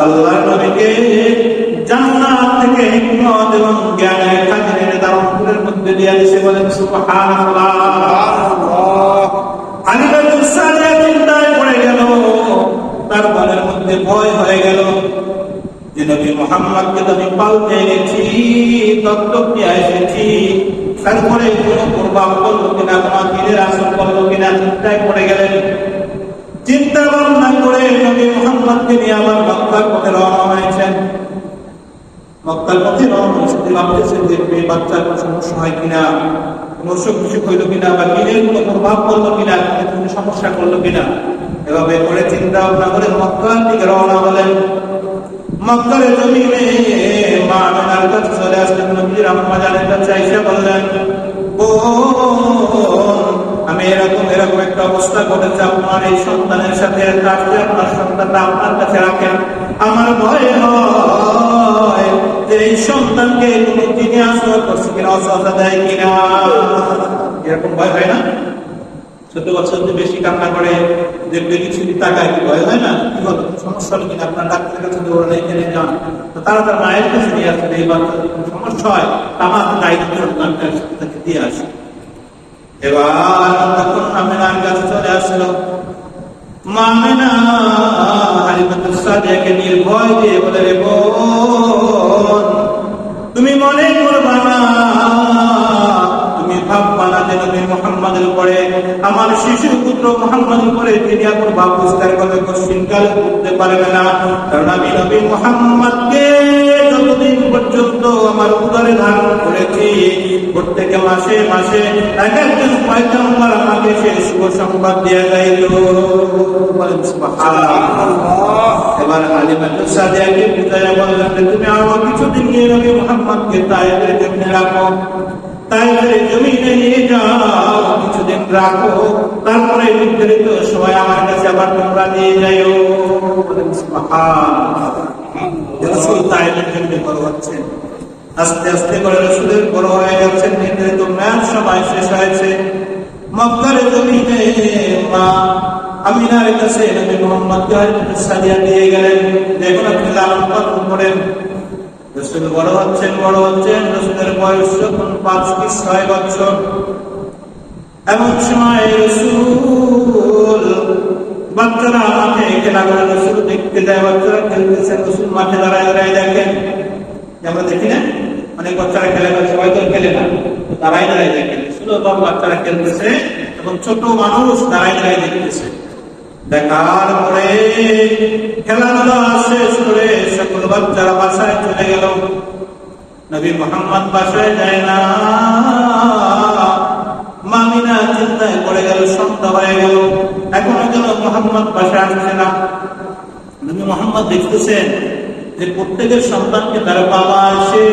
আল্লাহ নবীকে জান্নাত থেকে হিকমত এবং জ্ঞানের খাজিনের দারুণের মধ্যে দিয়ে দিয়েছে বলেন, সুবহানাল্লাহ। চিন্তায় পড়ে গেল। তার মনের মধ্যে ভয় হয়ে গেল। যে নবী মোহাম্মদকে তো আমি পাল্টে গেছি দত্তক নিয়ে এসেছি, তারপরে কোনো প্রভাব করল কিনা, কোনো পীরের আসর করল কিনা, চিন্তায় পড়ে গেলেন। চিন্তা ভাবনা মোহাম্মদকে নিয়ে আবার মক্কার পথে রওনা হয়েছেন। মক্কার পথে রওনা হয়েছে ভাবতেছেন যে এই বাচ্চার কোনো সমস্যা হয় কিনা, কোনো অসুখ বিসুখ হইল কিনা, বা পীরের কোনো প্রভাব করল কিনা কোনো সমস্যা করল কিনা। এভাবে করে চিন্তা ভাবনা করে মক্কার দিকে রওনা হলেন। মক্কার জমিনে মা আমিনার কাছে চলে আসলেন। নবীর আম্মা জানের কাছে আইসা বললেন ও আমি এরকম অবস্থা ঘটেছে আপনার এই সন্তানের সাথে রাখলে আপনার সন্তানটা আপনার কাছে রাখেন। আমার ভয় হয় যে এই সন্তানকে কোনো করছে কিনা দেয় কিনা। এরকম ভয় হয় না? বেশি কান্না করে কি ভয় হয় না? কি সমস্যা কিনা? আপনার ডাক্তারের কাছে যান তারা তার মায়ের কাছে নিয়ে আসেন এই বাচ্চা সমস্যা হয় আমার দায়িত্ব দিয়ে আসে। এবার তখন কাছে চলে আসলো। মামিনা হালিমাতুর সাদিয়াকে দিয়ে বলে, রে বোন, তুমি মনে করবা না? তুমি ভাববা না যে নবী মোহাম্মদের উপরে, আমার শিশু পুত্র মোহাম্মদের উপরে তিনি এখন ভাব বিস্তার করে করতে পারবে না, কারণ আমি নবী মোহাম্মদকে আমার উদরে ধারণ করেছি। প্রত্যেকে মাসে মাসে এক একজন পয়গম্বর আমাকে সে শুভ সংবাদ দিয়ে যাইল। এবার কিছুদিন নিয়ে নবী মোহাম্মদকে তাইফের জমিনে রাখো। তারপরে নির্ধারিত সময় আমার কাছে আবার তোমরা নিয়ে যাইও। বলেন জমিনে বড় হচ্ছেন আস্তে আস্তে করে রসুলের বড় হয়ে যাচ্ছেন। নির্ধারিত ম্যাচ সময় শেষ হয়েছে। মক্কার জমিনে মা কাছে নবী মোহাম্মদ দিয়ে গেলেন। দেখুন আপনি লালন পালন করেন রসুল বড় হচ্ছেন বড় হচ্ছেন। রসুলের বয়স যখন পাঁচ কি ছয় বছর। এমন সময় রসুল বাচ্চারা করে রসুল দেখতে যায়। বাচ্চারা খেলতেছে, রসুল মাঠে দাঁড়ায় দাঁড়ায় দেখেন। আমরা দেখি না? অনেক বাচ্চারা খেলে না সবাই তো খেলে না। দাঁড়ায় দেখেন শুধু বাবু বাচ্চারা খেলতেছে এবং ছোট মানুষ দাঁড়ায় দাঁড়ায় দেখতেছে দেখার পরে খেলাধুলা শেষ করে সকল বাচ্চারা বাসায় চলে গেল। নবী মোহাম্মদ বাসায় যায় না। মামিনা চিন্তায় পড়ে গেল, সন্ধ্যা হয়ে গেল। এখনও যেন মোহাম্মদ বাসায় আসছে না। নবী মোহাম্মদ দেখতেছেন যে প্রত্যেকের সন্তানকে তার বাবা এসে,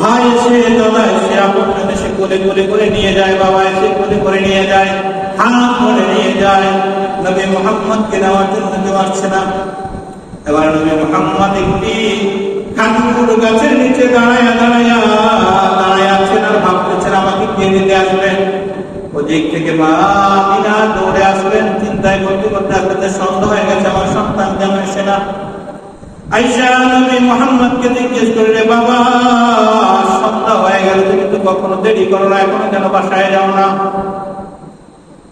ভাই এসে, দাদা এসে, আপন এসে কোলে কোলে করে নিয়ে যায়, বাবা এসে কোলে করে নিয়ে যায়, হাত করে নিয়ে যায়। নবী মোহাম্মদকে নেওয়ার জন্য কেউ আসছে না। এবার নবী মোহাম্মদ একটি খানপুর গাছের নিচে দাঁড়ায়া দাঁড়ায়া দাঁড়ায় আছেন আর ভাবতেছেন, আমাকে কে নিতে আসবেন ওদিক থেকে মা মিনা দৌড়ে আসবেন, চিন্তায় করতে করতে আসতে সন্দেহ হয়ে গেছে আমার সন্তান কেন এসে না আইসা নবী মোহাম্মদকে জিজ্ঞেস বাবা সন্ধ্যা হয়ে গেল, তুমি তো কখনো দেরি করো না কেন বাসায় যাও না?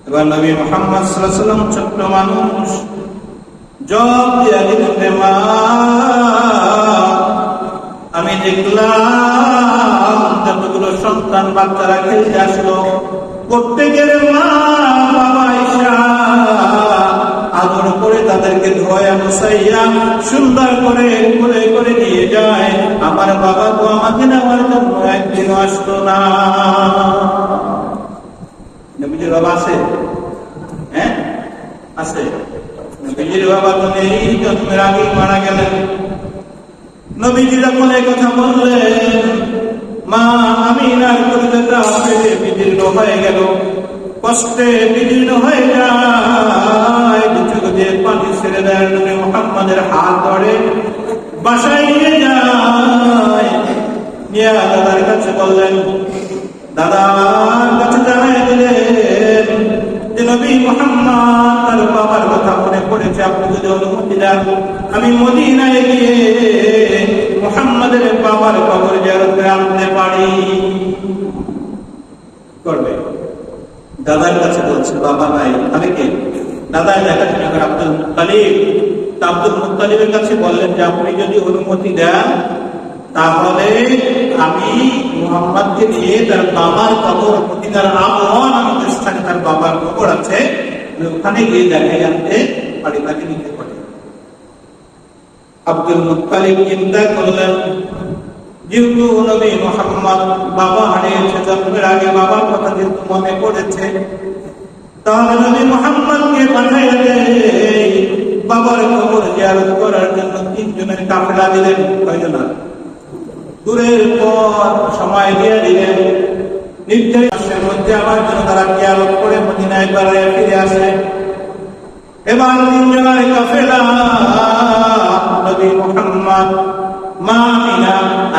এবার নবী মোহাম্মদ সাল্লাম ছোট্ট মানুষ জব মা, আমি দেখলাম যতগুলো সন্তান বাচ্চারা খেলতে আসলো, প্রত্যেকের মা, বাবা, ঈশা আদর করে তাদেরকে ধোয়া বসাইয়া সুন্দর করে করে করে নিয়ে যায়। আমার বাবা তো আমাকে নেওয়ার জন্য একদিন আসতো না। বাবা আছে? হ্যাঁ? বাবা তো জন্মের আগেই মারা এই কথা মা আমিনার কলিজাটা ফেলে বিদীর্ণ হয়ে গেল। কষ্টে বিদীর্ণ হয়ে যায়। দু চোখ দিয়ে পানি ছেড়ে দেয় মোহাম্মদের হাত ধরে বাসায় নিয়ে যায়। নিয়ে দাদার কাছে বললেন দাদার কাছে জানাই দিলেন যে নবী মোহাম্মদ তার বাবার কথা মনে পড়েছে। আপনি যদি অনুমতি দেন, আমি মদিনায় গিয়ে মোহাম্মদের বাবার কবর জিয়ারত করে আনতে পারি। করবে। দাদার কাছে বলছে, বাবা নাই আমি কে? দাদা দেখাশোনা করে আব্দুল মুতালিব আব্দুল মুতালিবের কাছে বললেন যে, আপনি যদি অনুমতি দেন, তাহলে আমি মোহাম্মদকে নিয়ে তার বাবার কবর, মদিনার আমন আমাদের স্থানে তার বাবার কবর আছে ওখানে গিয়ে দেখাই আনতে পারি তাকে নিতে পারি আব্দুল মুতালিব চিন্তা করলেন যেহেতু নবী মোহাম্মদ বাবা হারিয়েছে, জন্মের আগে বাবার কথা যেহেতু মনে পড়েছে। তাহলে নবী মোহাম্মদকে পাঠাইয়া দেয় বাবার কবর জিয়ারত করার জন্য তিনজনের কাফেলা দিলেন কয়জন? দূরের পর সময় দিয়ে দিলেন। মাসের মধ্যে আমার জন্য তারা জিয়ারত করে মদিনায় বেড়ায় ফিরে আসে। এবার তিনজনের কাফেলা, নবী মোহাম্মদ, মা আমিনা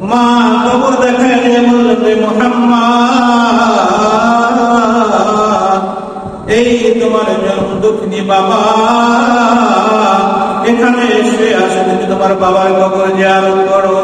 মা কবর দেখা দিয়ে বললেন যে মোহাম্মদ, এই তোমার জন্ম দুঃখিনী বাবা। এখানে এসে আসে তুমি তোমার বাবার কবর জিয়ারত করো।